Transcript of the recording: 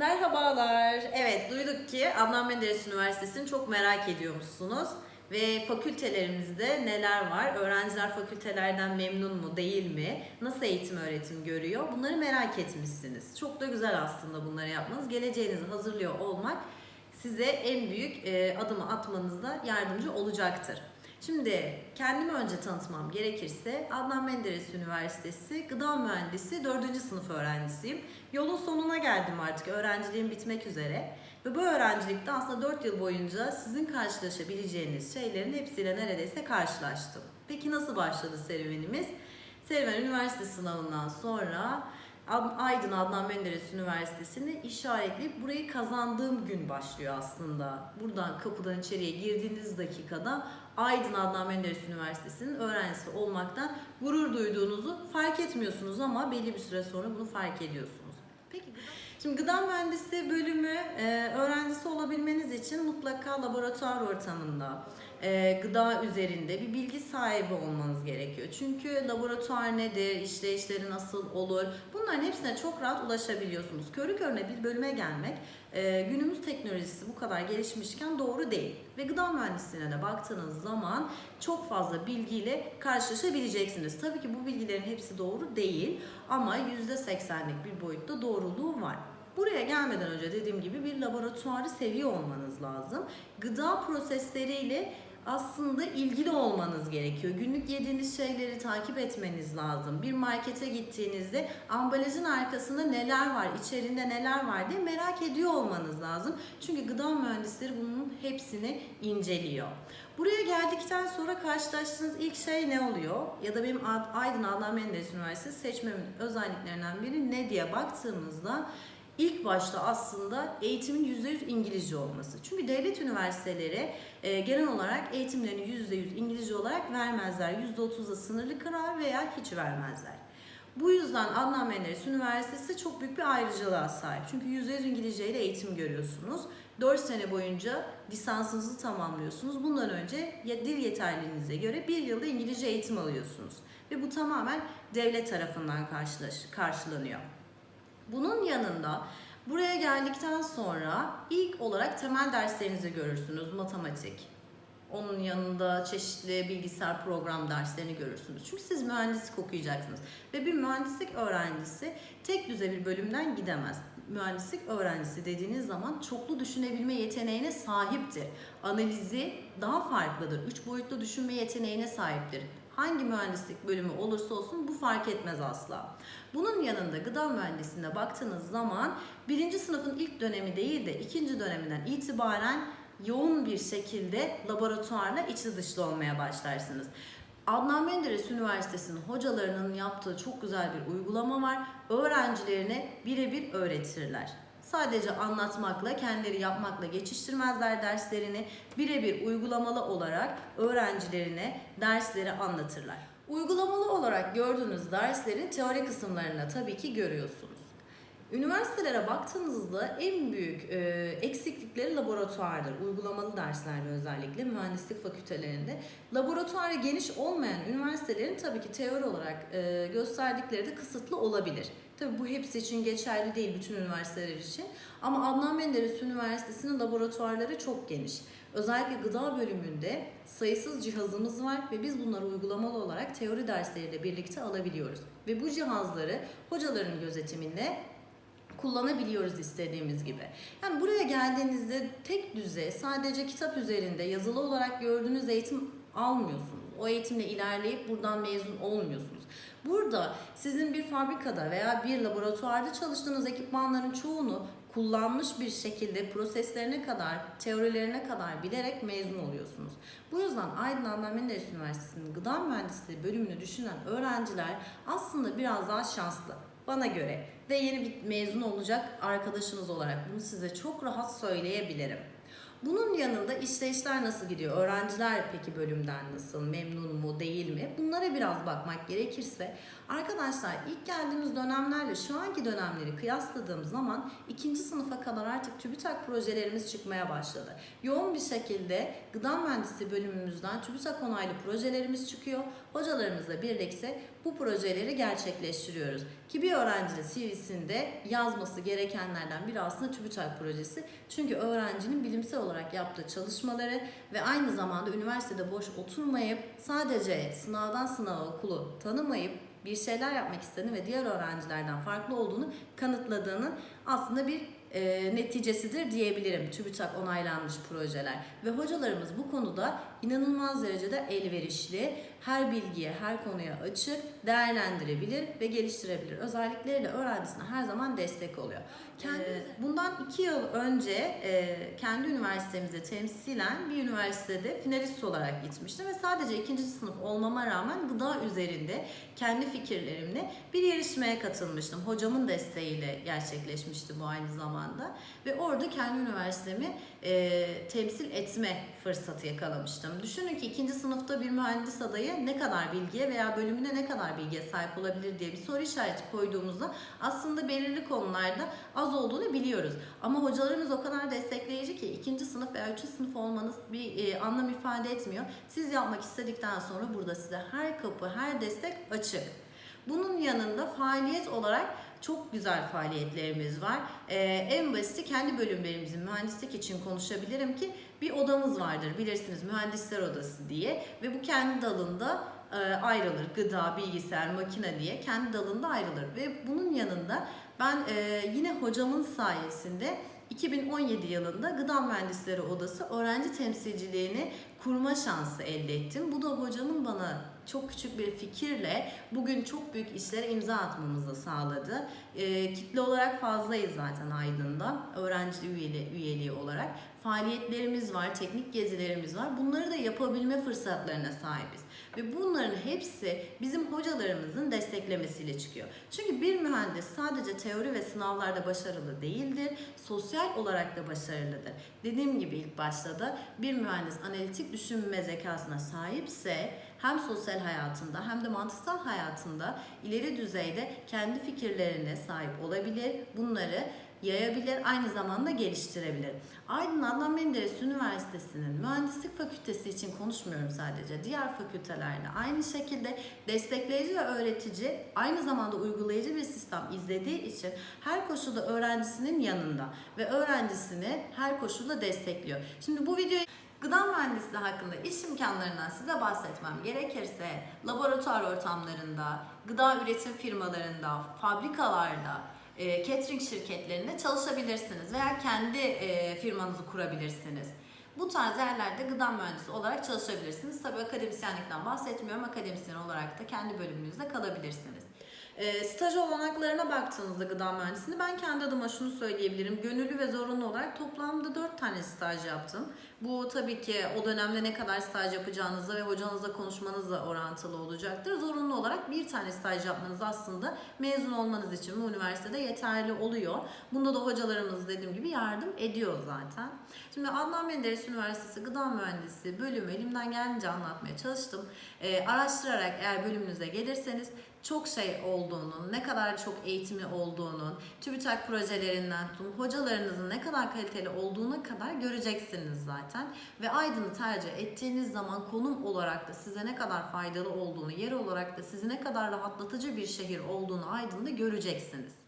Merhabalar. Evet duyduk ki Adnan Menderes Üniversitesi'ni çok merak ediyormuşsunuz. Ve fakültelerimizde neler var? Öğrenciler fakültelerden memnun mu, değil mi? Nasıl eğitim öğretim görüyor? Bunları merak etmişsiniz. Çok da güzel aslında bunları yapmanız. Geleceğinizi hazırlıyor olmak size en büyük e, adımı atmanızda yardımcı olacaktır. Şimdi kendimi önce tanıtmam gerekirse Adnan Menderes Üniversitesi Gıda Mühendisi 4. sınıf öğrencisiyim. Yolun sonuna geldim artık. Öğrenciliğim bitmek üzere. Ve bu öğrencilikte aslında 4 yıl boyunca sizin karşılaşabileceğiniz şeylerin hepsiyle neredeyse karşılaştım. Peki nasıl başladı serüvenimiz? Serüven üniversite sınavından sonra Aydın Adnan Menderes Üniversitesi'ni işaretleyip burayı kazandığım gün başlıyor aslında. Buradan kapıdan içeriye girdiğiniz dakikada Aydın Adnan Menderes Üniversitesi'nin öğrencisi olmaktan gurur duyduğunuzu fark etmiyorsunuz ama belli bir süre sonra bunu fark ediyorsunuz. Peki Şimdi gıda mühendisliği bölümü e, öğrencisi olabilmeniz için mutlaka laboratuvar ortamında, e, gıda üzerinde bir bilgi sahibi olmanız gerekiyor. Çünkü laboratuvar nedir, işleyişleri nasıl olur bunların hepsine çok rahat ulaşabiliyorsunuz. Körü körüne bir bölüme gelmek e, günümüz teknolojisi bu kadar gelişmişken doğru değil. Ve gıda mühendisliğine de baktığınız zaman çok fazla bilgiyle karşılaşabileceksiniz. Tabii ki bu bilgilerin hepsi doğru değil ama %80'lik bir boyutta doğruluğu var. Buraya gelmeden önce dediğim gibi bir laboratuvarı seviyor olmanız lazım. Gıda prosesleriyle aslında ilgili olmanız gerekiyor. Günlük yediğiniz şeyleri takip etmeniz lazım. Bir markete gittiğinizde ambalajın arkasında neler var, içerinde neler var diye merak ediyor olmanız lazım. Çünkü gıda mühendisleri bunun hepsini inceliyor. Buraya geldikten sonra karşılaştığınız ilk şey ne oluyor? Ya da benim Aydın Adnan Menderes Üniversitesi seçmemin özelliklerinden biri ne diye baktığımızda İlk başta aslında eğitimin %100 İngilizce olması. Çünkü devlet üniversiteleri e, genel olarak eğitimlerini %100 İngilizce olarak vermezler. %30'a sınırlı karar veya hiç vermezler. Bu yüzden Adnan Menderes Üniversitesi çok büyük bir ayrıcalığa sahip. Çünkü %100 İngilizce ile eğitim görüyorsunuz. 4 sene boyunca lisansınızı tamamlıyorsunuz. Bundan önce ya- dil yeterliliğinize göre bir yılda İngilizce eğitim alıyorsunuz. Ve bu tamamen devlet tarafından karşılanıyor. Bunun yanında buraya geldikten sonra ilk olarak temel derslerinizi görürsünüz. Matematik. Onun yanında çeşitli bilgisayar program derslerini görürsünüz. Çünkü siz mühendislik okuyacaksınız. Ve bir mühendislik öğrencisi tek düze bir bölümden gidemez. Mühendislik öğrencisi dediğiniz zaman çoklu düşünebilme yeteneğine sahiptir. Analizi daha farklıdır. Üç boyutlu düşünme yeteneğine sahiptir. Hangi mühendislik bölümü olursa olsun bu fark etmez asla. Bunun yanında gıda mühendisliğine baktığınız zaman birinci sınıfın ilk dönemi değil de ikinci döneminden itibaren yoğun bir şekilde laboratuvarla içli dışlı olmaya başlarsınız. Adnan Menderes Üniversitesi'nin hocalarının yaptığı çok güzel bir uygulama var. Öğrencilerine birebir öğretirler. Sadece anlatmakla, kendileri yapmakla geçiştirmezler derslerini. Birebir uygulamalı olarak öğrencilerine dersleri anlatırlar. Uygulamalı olarak gördüğünüz derslerin teori kısımlarını tabii ki görüyorsunuz. Üniversitelere baktığınızda en büyük e, eksiklikleri laboratuvardır. Uygulamalı derslerde özellikle mühendislik fakültelerinde. Laboratuvarı geniş olmayan üniversitelerin tabii ki teori olarak e, gösterdikleri de kısıtlı olabilir. Tabii bu hepsi için geçerli değil bütün üniversiteler için. Ama Adnan Menderes Üniversitesi'nin laboratuvarları çok geniş. Özellikle gıda bölümünde sayısız cihazımız var ve biz bunları uygulamalı olarak teori dersleriyle birlikte alabiliyoruz. Ve bu cihazları hocaların gözetiminde kullanabiliyoruz istediğimiz gibi. Yani buraya geldiğinizde tek düze sadece kitap üzerinde yazılı olarak gördüğünüz eğitim almıyorsunuz. O eğitimle ilerleyip buradan mezun olmuyorsunuz. Burada sizin bir fabrikada veya bir laboratuvarda çalıştığınız ekipmanların çoğunu kullanmış bir şekilde proseslerine kadar, teorilerine kadar bilerek mezun oluyorsunuz. Bu yüzden Aydın Adnan Menderes Üniversitesi'nin gıda mühendisliği bölümünü düşünen öğrenciler aslında biraz daha şanslı bana göre ve yeni bir mezun olacak arkadaşınız olarak bunu size çok rahat söyleyebilirim. Bunun yanında işleyişler nasıl gidiyor? Öğrenciler peki bölümden nasıl? Memnun mu, değil mi? Bunlara biraz bakmak gerekirse arkadaşlar ilk geldiğimiz dönemlerle şu anki dönemleri kıyasladığım zaman ikinci sınıfa kadar artık TÜBİTAK projelerimiz çıkmaya başladı. Yoğun bir şekilde gıda mühendisliği bölümümüzden TÜBİTAK onaylı projelerimiz çıkıyor. Hocalarımızla birlikte bu projeleri gerçekleştiriyoruz. Ki bir öğrencinin CV'sinde yazması gerekenlerden biri aslında TÜBİTAK projesi. Çünkü öğrencinin bilimsel olarak yaptığı çalışmaları ve aynı zamanda üniversitede boş oturmayıp sadece sınavdan sınava okulu tanımayıp bir şeyler yapmak istediğini ve diğer öğrencilerden farklı olduğunu kanıtladığının aslında bir e, neticesidir diyebilirim TÜBİTAK onaylanmış projeler. Ve hocalarımız bu konuda inanılmaz derecede elverişli, her bilgiye, her konuya açık, değerlendirebilir ve geliştirebilir. Özellikleriyle öğrencisine her zaman destek oluyor. Kendi, bundan iki yıl önce e, kendi üniversitemize temsilen bir üniversitede finalist olarak gitmiştim ve sadece ikinci sınıf olmama rağmen gıda üzerinde kendi fikirlerimle bir yarışmaya katılmıştım. Hocamın desteğiyle gerçekleşmişti bu aynı zamanda ve orada kendi üniversitemi e, temsil etme fırsatı yakalamıştım. Düşünün ki ikinci sınıfta bir mühendis adayı ne kadar bilgiye veya bölümüne ne kadar bilgiye sahip olabilir diye bir soru işareti koyduğumuzda aslında belirli konularda az olduğunu biliyoruz. Ama hocalarımız o kadar destekleyici ki ikinci sınıf veya üçüncü sınıf olmanız bir e, anlam ifade etmiyor. Siz yapmak istedikten sonra burada size her kapı, her destek açık. Bunun yanında faaliyet olarak çok güzel faaliyetlerimiz var. Ee, en basiti kendi bölümlerimizin mühendislik için konuşabilirim ki bir odamız vardır bilirsiniz mühendisler odası diye ve bu kendi dalında e, ayrılır. Gıda, bilgisayar, makine diye kendi dalında ayrılır ve bunun yanında ben e, yine hocamın sayesinde 2017 yılında Gıda Mühendisleri Odası öğrenci temsilciliğini kurma şansı elde ettim. Bu da hocamın bana çok küçük bir fikirle bugün çok büyük işlere imza atmamızı sağladı. E, kitle olarak fazlayız zaten Aydın'da. Öğrenci üyeli, üyeliği olarak. Faaliyetlerimiz var, teknik gezilerimiz var. Bunları da yapabilme fırsatlarına sahibiz. Ve bunların hepsi bizim hocalarımızın desteklemesiyle çıkıyor. Çünkü bir mühendis sadece teori ve sınavlarda başarılı değildir. Sosyal olarak da başarılıdır. Dediğim gibi ilk başta da bir mühendis analitik düşünme zekasına sahipse hem sosyal hayatında hem de mantıksal hayatında ileri düzeyde kendi fikirlerine sahip olabilir. Bunları yayabilir, aynı zamanda geliştirebilir. Aydın Adnan Menderes Üniversitesi'nin mühendislik fakültesi için konuşmuyorum sadece. Diğer fakültelerde aynı şekilde destekleyici ve öğretici, aynı zamanda uygulayıcı bir sistem izlediği için her koşulda öğrencisinin yanında ve öğrencisini her koşulda destekliyor. Şimdi bu videoyu Gıda mühendisliği hakkında iş imkanlarından size bahsetmem gerekirse laboratuvar ortamlarında, gıda üretim firmalarında, fabrikalarda, e, catering şirketlerinde çalışabilirsiniz veya kendi e, firmanızı kurabilirsiniz. Bu tarz yerlerde gıda mühendisi olarak çalışabilirsiniz. Tabii akademisyenlikten bahsetmiyorum. Akademisyen olarak da kendi bölümünüzde kalabilirsiniz. E, staj olanaklarına baktığınızda gıda mühendisliğini ben kendi adıma şunu söyleyebilirim. Gönüllü ve zorunlu olarak toplamda 4 tane staj yaptım. Bu tabii ki o dönemde ne kadar staj yapacağınızla ve hocanızla konuşmanızla orantılı olacaktır. Zorunlu olarak bir tane staj yapmanız aslında mezun olmanız için bu üniversitede yeterli oluyor. Bunda da hocalarımız dediğim gibi yardım ediyor zaten. Şimdi Adnan Menderes Üniversitesi Gıda Mühendisi bölümü elimden geldiğince anlatmaya çalıştım. Ee, araştırarak eğer bölümünüze gelirseniz çok şey olduğunun, ne kadar çok eğitimi olduğunun, TÜBİTAK projelerinden tutun, hocalarınızın ne kadar kaliteli olduğuna kadar göreceksiniz zaten. Ve Aydın'ı tercih ettiğiniz zaman konum olarak da size ne kadar faydalı olduğunu, yer olarak da sizi ne kadar rahatlatıcı bir şehir olduğunu Aydın'da göreceksiniz.